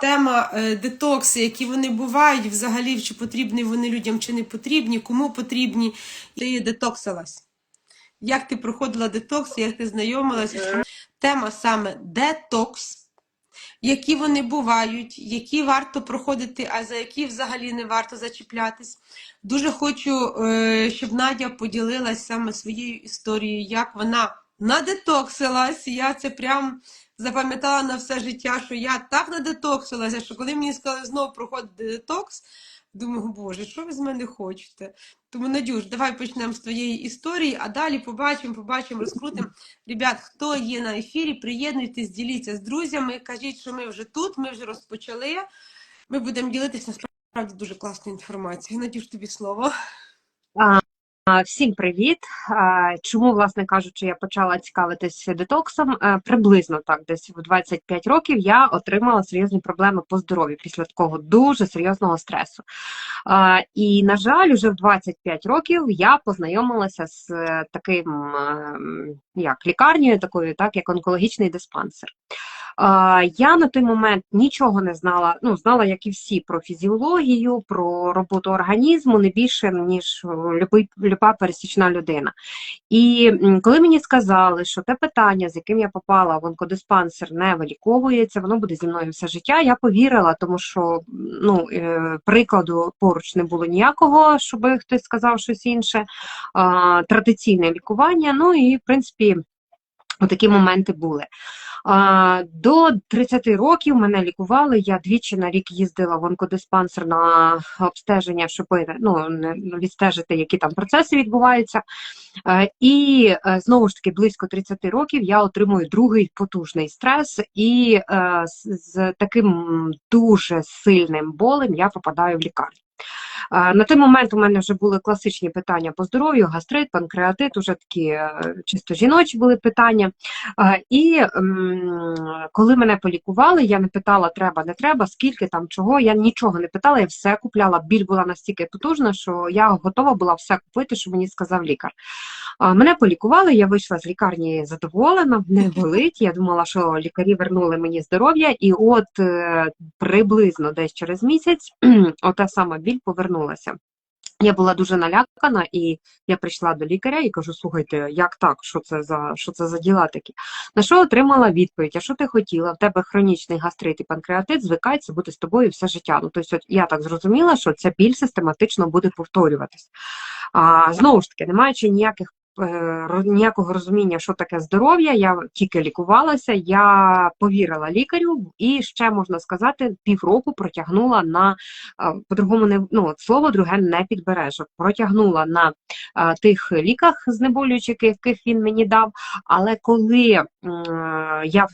Тема е, детокси, які вони бувають, взагалі, чи потрібні вони людям, чи не потрібні, кому потрібні. Ти детоксилась. Як ти проходила детокс, як ти знайомилася? Тема саме детокс, які вони бувають, які варто проходити, а за які взагалі не варто зачіплятись. Дуже хочу, е, щоб Надя поділилась саме своєю історією, як вона надетоксилась. Я це прям запам'ятала на все життя, що я так надетоксилася, що коли мені сказали знову проходити детокс, думаю, боже, що ви з мене хочете? Тому, Надюш, давай почнемо з твоєї історії, а далі побачимо, побачимо, розкрутимо. Ребят, хто є на ефірі, приєднуйтесь, діліться з друзями, кажіть, що ми вже тут, ми вже розпочали. Ми будемо ділитися насправді дуже класною інформацією. Надюш, тобі слово. Всім привіт! Чому, власне кажучи, я почала цікавитися детоксом? Е, Приблизно так, десь в 25 років я отримала серйозні проблеми по здоров'ю після такого дуже серйозного стресу. І, на жаль, уже в 25 років я познайомилася з е, таким ем, як лікарнею, такою, так як онкологічний диспансер. Я на той момент нічого не знала, ну, знала, як і всі, про фізіологію, про роботу організму, не більше, ніж любий, люба пересічна людина. І коли мені сказали, що те питання, з яким я попала в онкодиспансер, не виліковується, воно буде зі мною все життя, я повірила, тому що ну, е, прикладу поруч не було ніякого, щоб хтось сказав щось інше. Традиційне лікування, ну і в принципі. Отакі моменти були. До 30 років мене лікували. Я двічі на рік їздила в онкодиспансер на обстеження, щоб ну, ну, відстежити, які там процеси відбуваються. Е, І е, знову ж таки, близько 30 років я отримую другий потужний стрес, і е, з таким дуже сильним болем я попадаю в лікарню. На той момент у мене вже були класичні питання по здоров'ю, гастрит, панкреатит, уже такі е, чисто жіночі були питання. І коли мене полікували, я не питала, треба, не треба, скільки там чого. Я нічого не питала, я все купляла. Біль була настільки потужна, що я готова була все купити, що мені сказав лікар. Мене полікували, я вийшла з лікарні задоволена, не болить. Я думала, що лікарі вернули мені здоров'я, і от е, приблизно десь через місяць ота сама біль повернулася. Я була дуже налякана, і я прийшла до лікаря і кажу: слухайте, як так? Що це за що це за діла такі? На що отримала відповідь: а що ти хотіла? В тебе хронічний гастрит і панкреатит, звикається бути з тобою все життя. Ну тобто, я так зрозуміла, що ця біль систематично буде повторюватись. А знову ж таки, не маючи ніяких ніякого розуміння, що таке здоров'я, я тільки лікувалася, я повірила лікарю, і ще можна сказати, півроку протягнула на по-другому не ну слово друге не підбережу. Протягнула на тих ліках знеболюючих, яких він мені дав. Але коли я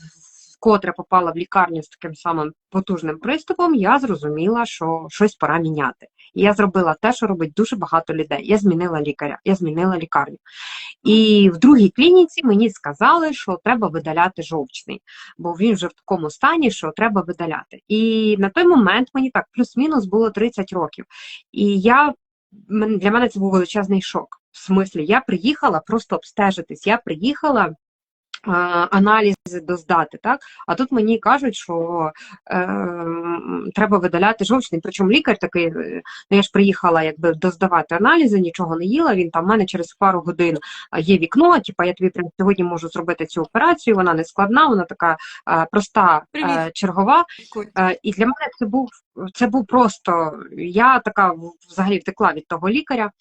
вкотре попала в лікарню з таким самим потужним приступом, я зрозуміла, що щось пора міняти. І я зробила те, що робить дуже багато людей. Я змінила лікаря, я змінила лікарню. І в другій клініці мені сказали, що треба видаляти жовчний, бо він вже в такому стані, що треба видаляти. І на той момент мені так плюс-мінус було 30 років. І я для мене це був величезний шок. В смислі, я приїхала просто обстежитись. Я приїхала. Аналізи доздати, так? А тут мені кажуть, що е, треба видаляти жовчний. Причому лікар такий, е, ну я ж приїхала якби доздавати аналізи, нічого не їла. Він там в мене через пару годин є вікно. Типа я тобі прямо сьогодні можу зробити цю операцію. Вона не складна, вона така е, проста, е, чергова. Е, І для мене це був це був просто. Я така взагалі втекла від того лікаря.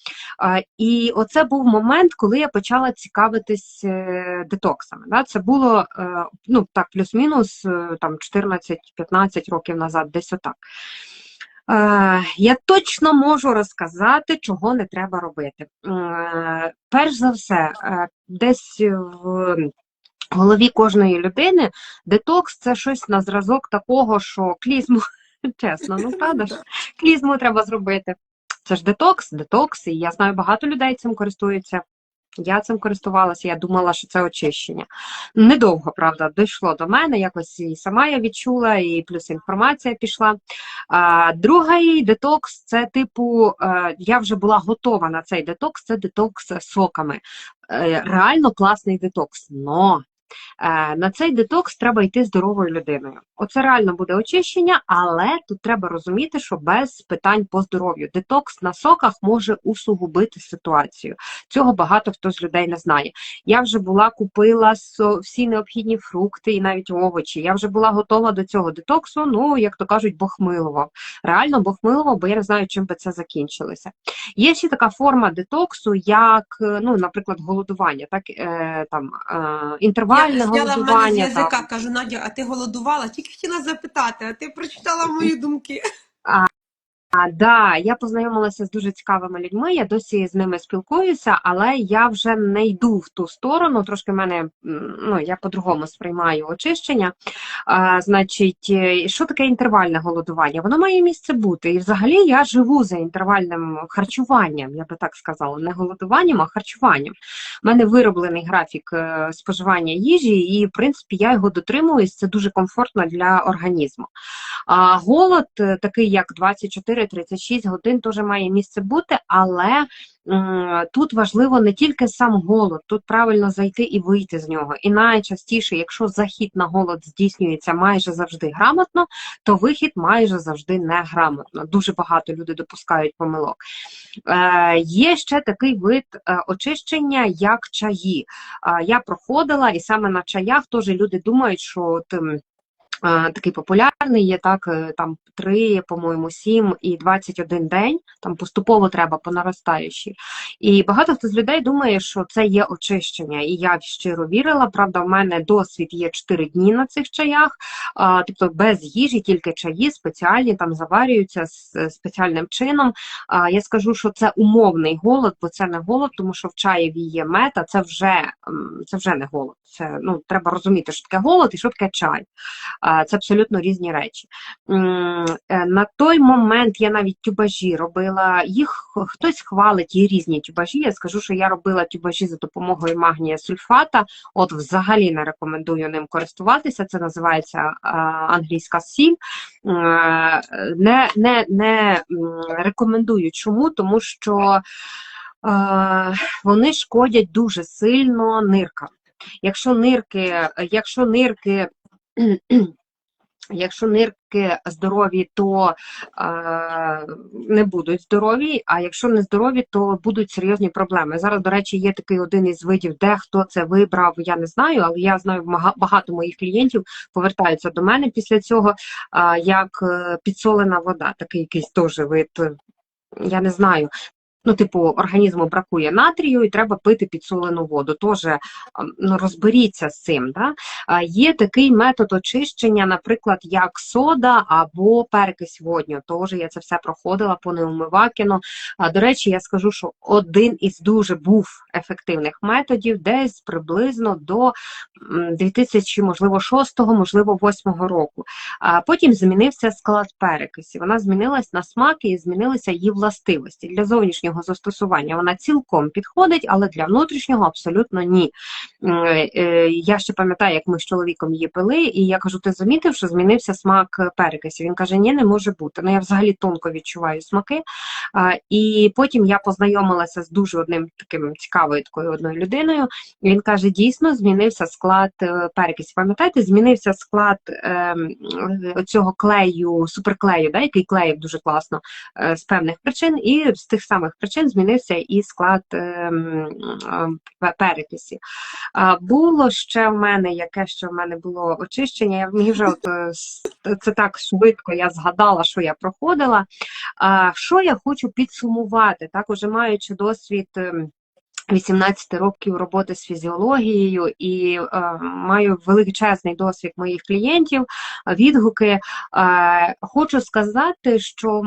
І оце був момент, коли я почала цікавитись е, детоксами. Це було е, ну так, плюс-мінус е, там 14-15 років назад, десь отак. Я точно можу розказати, чого не треба робити. Перш за все, десь в голові кожної людини детокс це щось на зразок такого, що клізму, чесно, ну правда ж, клізму треба зробити. Це ж детокс, детокс, і я знаю, багато людей цим користуються. Я цим користувалася, я думала, що це очищення. Недовго, правда, дійшло до мене, якось і сама я відчула, і плюс інформація пішла. А, другий детокс це типу, е, я вже була готова на цей детокс, це детокс з соками. Е, реально класний детокс. Но На цей детокс треба йти здоровою людиною. Оце реально буде очищення, але тут треба розуміти, що без питань по здоров'ю детокс на соках може усугубити ситуацію. Цього багато хто з людей не знає. Я вже була купила всі необхідні фрукти і навіть овочі. Я вже була готова до цього детоксу. Ну як то кажуть, Бог милував. Реально Бог милував, бо я не знаю, чим би це закінчилося. Є ще така форма детоксу, як е, ну, наприклад, голодування, так е, там е, інтервальне Я зняла в мене з язика, кажу, Надя, а ти голодувала? Тільки хотіла запитати, а ти прочитала мої думки. А, да, я познайомилася з дуже цікавими людьми, я досі з ними спілкуюся, але я вже не йду в ту сторону. Трошки в мене ну, я по-другому сприймаю очищення. А, значить, е, що таке інтервальне голодування? Воно має місце бути. І взагалі я живу за інтервальним харчуванням, я би так сказала, не голодуванням, а харчуванням. У мене вироблений графік е, споживання їжі, і в принципі я його дотримуюсь. Це дуже комфортно для організму. А голод, е, такий як 24-36 годин, теж має місце бути, але тут важливо не тільки сам голод, тут правильно зайти і вийти з нього. І найчастіше, якщо захід на голод здійснюється майже завжди грамотно, то вихід майже завжди неграмотно. Дуже багато люди допускають помилок. Е, є ще такий вид е, очищення, як чаї. Е, я проходила, і саме на чаях теж люди думають, що е, такий популярний є так, е, там 3, по-моєму, 7 і 21 день, там поступово треба по наростаючій. І багато хто з людей думає, що це є очищення. І я щиро вірила. Правда, в мене досвід є 4 дні на цих чаях, а, тобто без їжі, тільки чаї спеціальні там заварюються з спеціальним чином. А, я скажу, що це умовний голод, бо це не голод, тому що в чаєві є мета, це вже це вже не голод. Це ну треба розуміти, що таке голод і що таке чай. Це абсолютно різні речі. Е, На той момент я навіть тюбажі робила. Їх хтось хвалить, є різні тюбажі. Я скажу, що я робила тюбажі за допомогою магнія сульфата. От взагалі не рекомендую ним користуватися. Це називається англійська сіль. Е, Не, не, не рекомендую. Чому? Тому що е, вони шкодять дуже сильно ниркам. Якщо нирки, якщо нирки Якщо нирки здорові, то е, не будуть здорові, а якщо не здорові, то будуть серйозні проблеми. Зараз, до речі, є такий один із видів, де хто це вибрав, я не знаю, але я знаю, багато моїх клієнтів повертаються до мене після цього, е, як підсолена вода, такий якийсь теж вид. Я не знаю. Ну, типу, організму бракує натрію і треба пити підсолену воду. Тож ем, ну, розберіться з цим. Да? Є такий метод очищення, наприклад, як сода або перекись водню. Тож я це все проходила по неумивакіну. До речі, я скажу, що один із дуже був ефективних методів, десь приблизно до м, 2000, можливо, 6, можливо, 8 року. Потім змінився склад перекисі. Вона змінилась на смак і змінилися її властивості. Для зовнішнього застосування вона цілком підходить, але для внутрішнього абсолютно ні. Е, Я ще пам'ятаю, як ми з чоловіком її пили, і я кажу: ти замітив, що змінився смак перекисів? Він каже: Ні, не може бути. Ну я взагалі тонко відчуваю смаки. І потім я познайомилася з дуже одним таким цікавою такою одною людиною. Він каже: дійсно змінився склад е, перекисів. Пам'ятаєте, змінився склад ем, е, цього клею, суперклею, да, який клеїв дуже класно е, з певних причин, і з тих самих причин змінився і склад ем, ем, пе- перекисів. А, Було ще в мене, яке ще в мене було очищення. Я мені вже от е, це так швидко я згадала, що я проходила. Що я хочу підсумувати, так уже маючи досвід. ем, 18 років роботи з фізіологією і е, маю величезний досвід моїх клієнтів, е, відгуки. Е, хочу сказати, що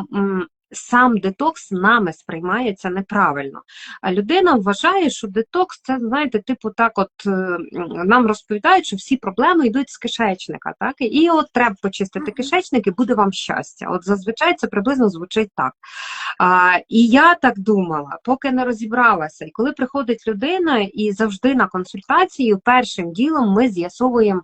сам детокс нами сприймається неправильно. А людина вважає, що детокс це, знаєте, типу, так, от е, нам розповідають, що всі проблеми йдуть з кишечника, так? І от треба почистити кишечник, і буде вам щастя. От зазвичай це приблизно звучить так. А, і я так думала, поки не розібралася. І коли приходить людина, і завжди на консультацію, першим ділом ми з'ясовуємо,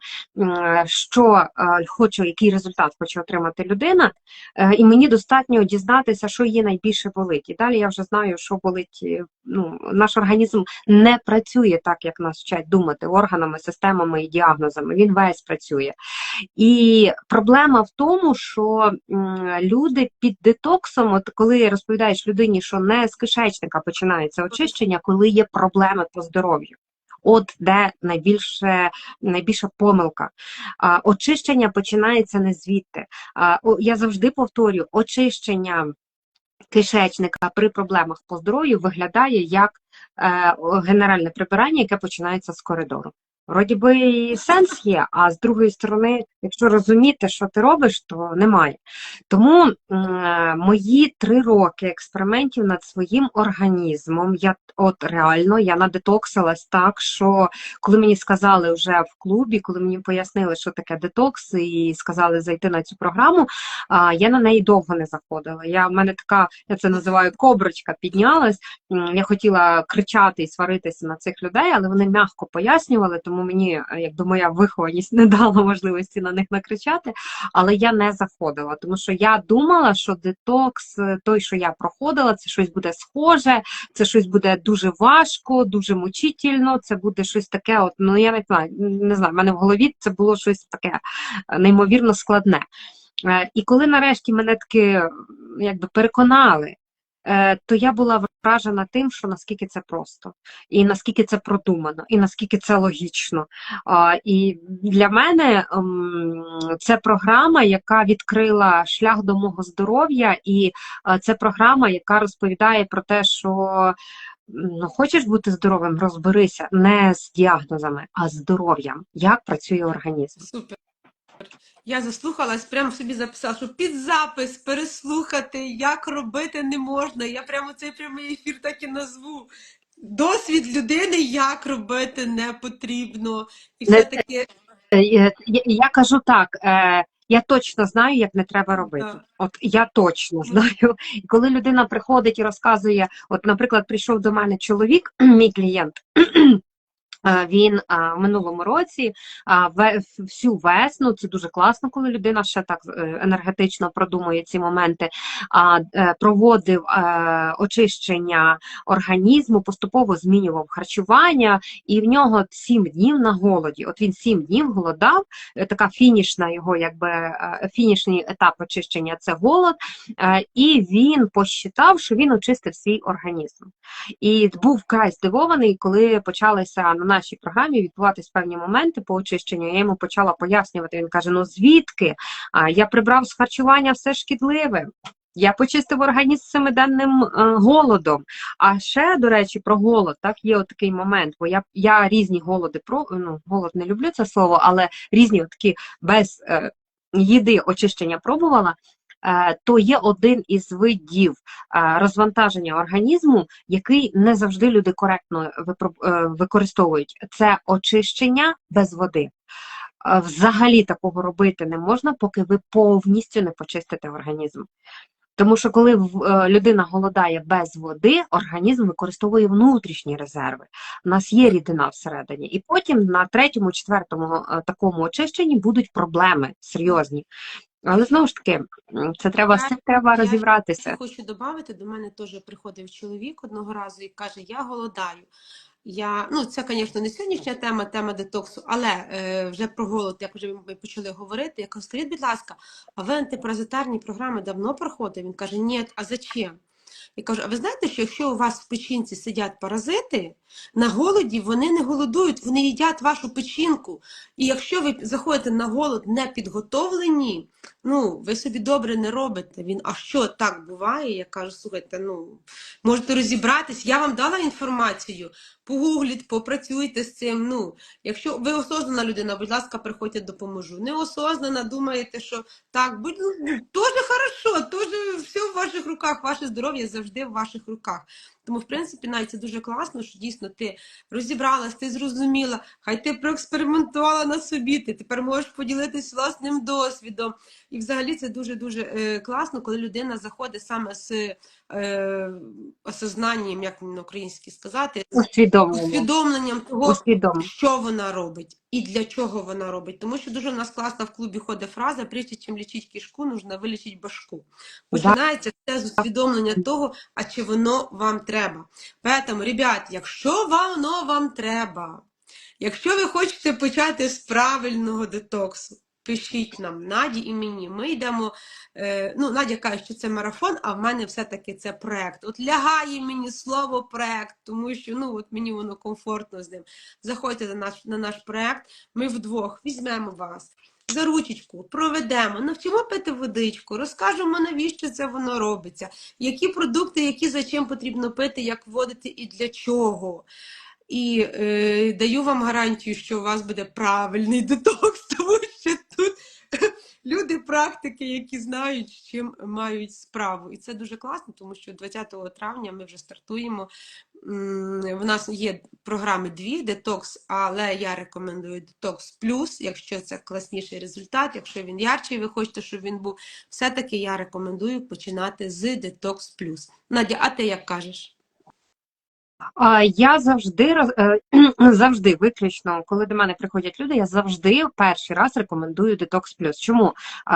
що е, хоче, який результат хоче отримати людина, Е, і мені достатньо дізнатися подивилися, що її найбільше болить. І далі я вже знаю, що болить. е, Ну, наш організм не працює так, як нас вчать думати органами, системами і діагнозами. Він весь працює. І проблема в тому, що люди під детоксом, от коли розповідаєш людині, що не з кишечника починається очищення, коли є проблеми по здоров'ю. От де найбільше, найбільша помилка. Очищення починається не звідти. Я завжди повторюю, очищення кишечника при проблемах по здоров'ю виглядає як е, генеральне прибирання, яке починається з коридору. Вроді би і сенс є, а з другої сторони, якщо розуміти, що ти робиш, то немає. Тому мої три роки експериментів над своїм організмом, я от реально я надетоксилась так, що коли мені сказали вже в клубі, коли мені пояснили, що таке детокс, і сказали зайти на цю програму, я на неї довго не заходила. Я в мене така, я це називаю коброчка, піднялась. Я хотіла кричати і сваритися на цих людей, але вони м'яко пояснювали, тому мені, е, якби моя вихованість не дала можливості на них накричати. Але я не заходила, тому що я думала, що детокс, е, той, що я проходила, це щось буде схоже, це щось буде дуже важко, дуже мучительно. Це буде щось таке. От ну я не знаю, не знаю. в мене в голові це було щось таке е, неймовірно складне. І коли нарешті мене таки якби переконали, то я була вражена тим, що наскільки це просто, і наскільки це продумано, і наскільки це логічно. І для мене ем, це програма, яка відкрила шлях до мого здоров'я, і е, це програма, яка розповідає про те, що ну, хочеш бути здоровим, розберися не з діагнозами, а з здоров'ям, як працює організм. Супер. Я заслухалась, прямо собі записала, що під запис переслухати, як робити не можна. Я прямо цей прямий ефір так і назву. Досвід людини, як робити не потрібно. І все-таки Е, е, Я, я кажу так. Е, я точно знаю, як не треба робити. От я точно знаю. І коли людина приходить і розказує, от, наприклад, прийшов до мене чоловік, мій клієнт. Він в минулому році всю весну, це дуже класно, коли людина ще так е, енергетично продумує ці моменти, е, проводив е, очищення організму, поступово змінював харчування, і в нього сім днів на голоді. От він сім днів голодав, така фінішна його, якби фінішний етап очищення це голод, і він посчитав, що він очистив свій організм. І був край здивований, коли почалися на нашій програмі відбуватись певні моменти по очищенню. Я йому почала пояснювати. Він каже: Ну звідки? А я прибрав з харчування все шкідливе. Я почистив організм семиденним е, голодом. А ще, до речі, про голод, так, є от такий момент, бо я, я різні голоди про ну, голод не люблю це слово, але різні такі без е, їди очищення пробувала. Е, то є один із видів е, розвантаження організму, який не завжди люди коректно е, використовують. Це очищення без води. Взагалі такого робити не можна, поки ви повністю не почистите організм. Тому що коли людина голодає без води, організм використовує внутрішні резерви. У нас є рідина всередині, і потім на третьому, четвертому такому очищенні будуть проблеми серйозні. Але знову ж таки, це треба цим треба Я розібратися. хочу додати, до мене теж приходив чоловік одного разу і каже: Я голодаю. Я, ну, це, звісно, не сьогоднішня тема, тема детоксу, але е, вже про голод, як вже ми почали говорити. Я кажу, скажіть, будь ласка, а ви антипаразитарні програми давно проходите? Він каже, ні, а зачем? Я кажу, а ви знаєте, що якщо у вас в печінці сидять паразити, на голоді вони не голодують, вони їдять вашу печінку. І якщо ви заходите на голод не підготовлені, ну, ви собі добре не робите. Він, а що так буває? Я кажу, слухайте, ну, можете розібратись, я вам дала інформацію, погугліть, попрацюйте з цим. Ну, якщо ви осознана людина, будь ласка, приходьте, допоможу. Неосознана, думаєте, що так, будь ну, дуже хорошо, дуже все в ваших руках, ваше здоров'я завжди в ваших руках. Тому, в принципі, навіть це дуже класно, що дійсно ти розібралась, ти зрозуміла, хай ти проекспериментувала на собі, ти тепер можеш поділитись власним досвідом. І взагалі це дуже-дуже е, класно, коли людина заходить саме з е, осознанням, як на українській сказати, з Усвідомлення. усвідомленням того, Усвідомлення. що вона робить. І для чого вона робить. Тому що дуже у нас класна в клубі ходить фраза: прежде чим лічить кішку, нужно вилічити башку. Починається все з усвідомлення того, а чи воно вам треба. Поэтому, ребят, якщо воно вам треба, якщо ви хочете почати з правильного детоксу, пишіть нам Наді і мені. Ми йдемо. Е, ну, Надя каже, що це марафон, а в мене все-таки це проект. От лягає мені слово проект, тому що ну, от мені воно комфортно з ним. Заходьте на наш, на наш проект, ми вдвох візьмемо вас. За ручечку проведемо, навчимо пити водичку, розкажемо, навіщо це воно робиться, які продукти, які за чим потрібно пити, як вводити і для чого. І е, даю вам гарантію, що у вас буде правильний детокс, тому люди практики, які знають, з чим мають справу. І це дуже класно, тому що 20 травня ми вже стартуємо. В нас є програми дві детокс, але я рекомендую детокс плюс, якщо це класніший результат, якщо він ярчий, ви хочете, щоб він був. Все-таки я рекомендую починати з детокс плюс. Надя, а ти як кажеш? Я завжди е, завжди виключно, коли до мене приходять люди, я завжди перший раз рекомендую Detox Plus. Чому?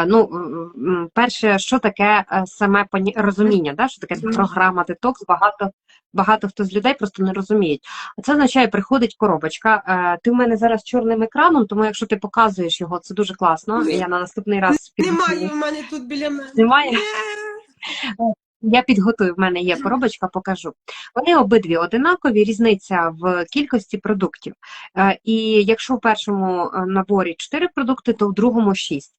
Ну, м, м, перше, що таке е, саме розуміння, да? що таке програма Detox, багато. Багато хто з людей просто не розуміють. Це означає, приходить коробочка. Е, Ти в мене зараз чорним екраном, тому якщо ти показуєш його, це дуже класно. Я на наступний раз Немає в мене тут біля мене. Немає? Я підготую, в мене є коробочка, покажу. Вони обидві одинакові, різниця в кількості продуктів. Е, І якщо в першому е, наборі 4 продукти, то в другому 6.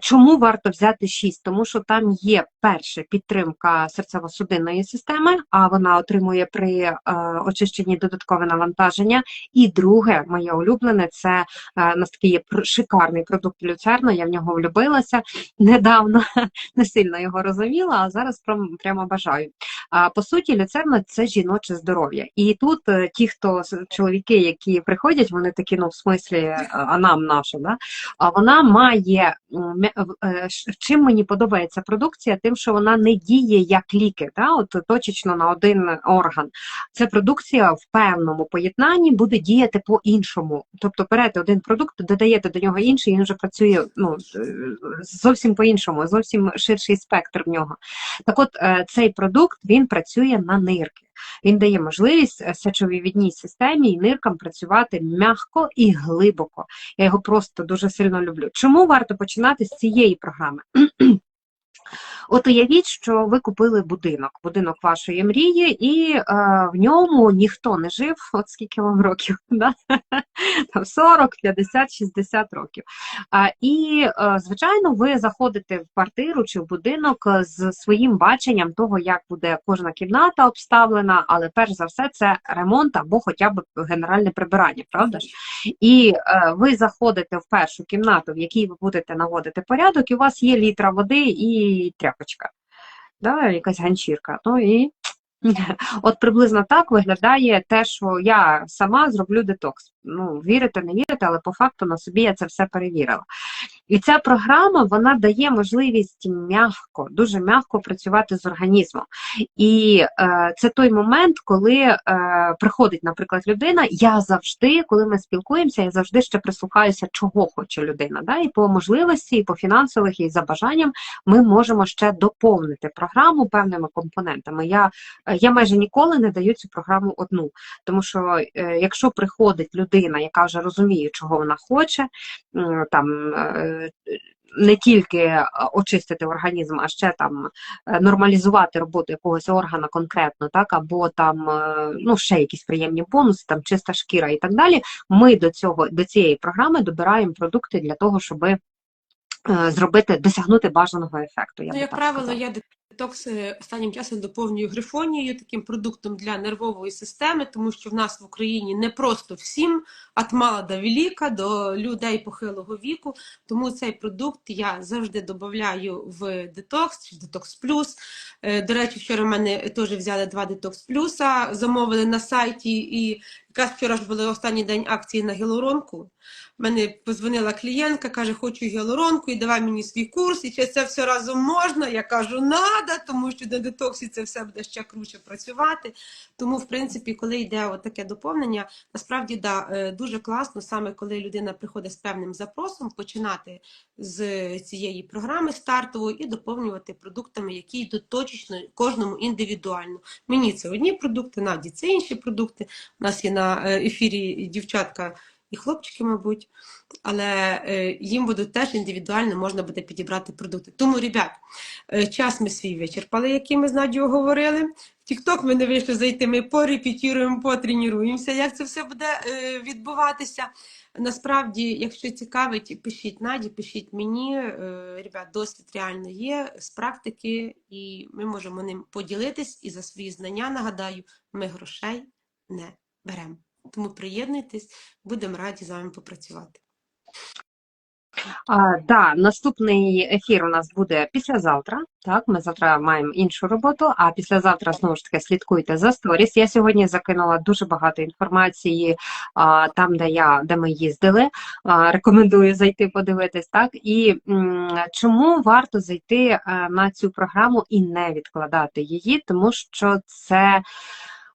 Чому варто взяти 6? Тому що там є перше підтримка серцево-судинної системи, а вона отримує при е, очищенні додаткове навантаження. І друге, моє улюблене, це у нас такий є шикарний продукт люцерна, я в нього влюбилася недавно не сильно його розуміла, а зараз прям, прямо бажаю. А по суті, люцерна це жіноче здоров'я. І тут е, ті, хто чоловіки, які приходять, вони такі, ну в смислі, е, а нам наша, да? а вона має е, чим мені подобається продукція, тим, що вона не діє як ліки, да? от точечно на один орган. Це продукція в певному поєднанні буде діяти по-іншому. Тобто берете один продукт, додаєте до нього інший, він вже працює ну, зовсім по-іншому, зовсім ширший спектр в нього. Так от, цей продукт він працює на нирки. Він дає можливість е, сечовивідній системі і ниркам працювати м'яко і глибоко. Я його просто дуже сильно люблю. Чому варто починати з цієї програми? От уявіть, що ви купили будинок, будинок вашої мрії, і е, в ньому ніхто не жив, от скільки вам років, да? Там 40, 50, 60 років. А, і, е, звичайно, ви заходите в квартиру чи в будинок е, з своїм баченням того, як буде кожна кімната обставлена, але перш за все це ремонт або хоча б генеральне прибирання, правда ж? І е, ви заходите в першу кімнату, в якій ви будете наводити порядок, і у вас є літра води і тряпочка, да, якась ганчірка. Ну і от приблизно так виглядає те, що я сама зроблю детокс. Ну, вірите, не вірите, але по факту на собі я це все перевірила. І ця програма вона дає можливість м'яко, дуже м'яко працювати з організмом. І е, це той момент, коли е, приходить, наприклад, людина. Я завжди, коли ми спілкуємося, я завжди ще прислухаюся, чого хоче людина. Да? І по можливості, і по фінансових, і за бажанням ми можемо ще доповнити програму певними компонентами. Я, е, я майже ніколи не даю цю програму одну, тому що е, якщо приходить людина, яка вже розуміє, чого вона хоче, м, там. е, Не тільки е, очистити організм, а ще там е, нормалізувати роботу якогось органа конкретно, так або там е, ну ще якісь приємні бонуси, там чиста шкіра і так далі. Ми до цього до цієї програми добираємо продукти для того, щоб зробити досягнути бажаного ефекту. Я Ну, як правило, сказала. я детокс е, останнім часом доповнюю грифонією, таким продуктом для нервової системи, тому що в нас в Україні не просто всім, від мала до велика, до людей похилого віку. Тому цей продукт я завжди додаю в детокс, чи детокс плюс. Е, До речі, вчора в мене теж взяли два детокс плюса, замовили на сайті, і якраз вчора ж були останній день акції на гіалуронку. Мене позвонила клієнтка, каже, хочу гіалуронку і давай мені свій курс, і чи це все разом можна? Я кажу, надо. Рада, тому що на детоксі це все буде ще круче працювати. Тому, в принципі, коли йде таке доповнення, насправді да, е, дуже класно, саме коли людина приходить з певним запросом, починати з цієї програми стартової і доповнювати продуктами, які йдуть точечно кожному індивідуально. Мені це одні продукти, Наді це інші продукти. У нас є на е, ефірі дівчатка і хлопчики, мабуть, але е, їм будуть теж індивідуально можна буде підібрати продукти. Тому, ребят, е, час ми свій вичерпали, який ми з Надією говорили. В Тікток ми не вийшли зайти, ми порепетіруємо, потренуємося, як це все буде е, відбуватися. Насправді, якщо цікавить, пишіть Наді, пишіть мені. Ребят, досвід реально є з практики, і ми можемо ним поділитись. І за свої знання, нагадаю, ми грошей не беремо. Тому приєднуйтесь, будемо раді з вами попрацювати. А, да, наступний ефір у нас буде післязавтра. Так, ми завтра маємо іншу роботу, а післязавтра знову ж таки слідкуйте за сторіс. Я сьогодні закинула дуже багато інформації а, там, де я де ми їздили. А, рекомендую зайти подивитись. Так і м, чому варто зайти а, на цю програму і не відкладати її, тому що це.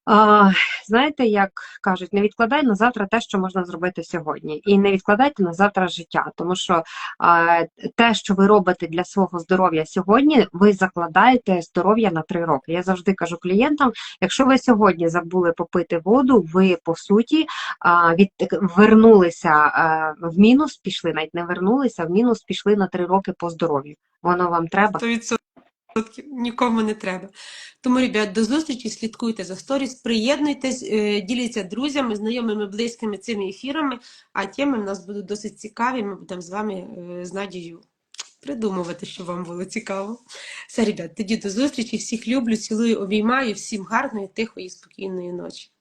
А, знаєте, як кажуть, не відкладай на завтра те, що можна зробити сьогодні, і не відкладайте на завтра життя, тому що а, те, що ви робите для свого здоров'я сьогодні, ви закладаєте здоров'я на три роки. Я завжди кажу клієнтам: якщо ви сьогодні забули попити воду, ви по суті а, від вернулися а, в мінус, пішли, навіть не вернулися, в мінус пішли на три роки по здоров'ю. Воно вам треба. 100% нікому не треба. Тому, ребят, до зустрічі, слідкуйте за сторіс, приєднуйтесь, е, діліться друзями, знайомими, близькими цими ефірами, а теми в нас будуть досить цікаві. Ми будемо з вами е, з Надією придумувати, щоб вам було цікаво. Все, ребят, тоді до зустрічі. Всіх люблю, цілую, обіймаю. Всім гарної, тихої, спокійної ночі.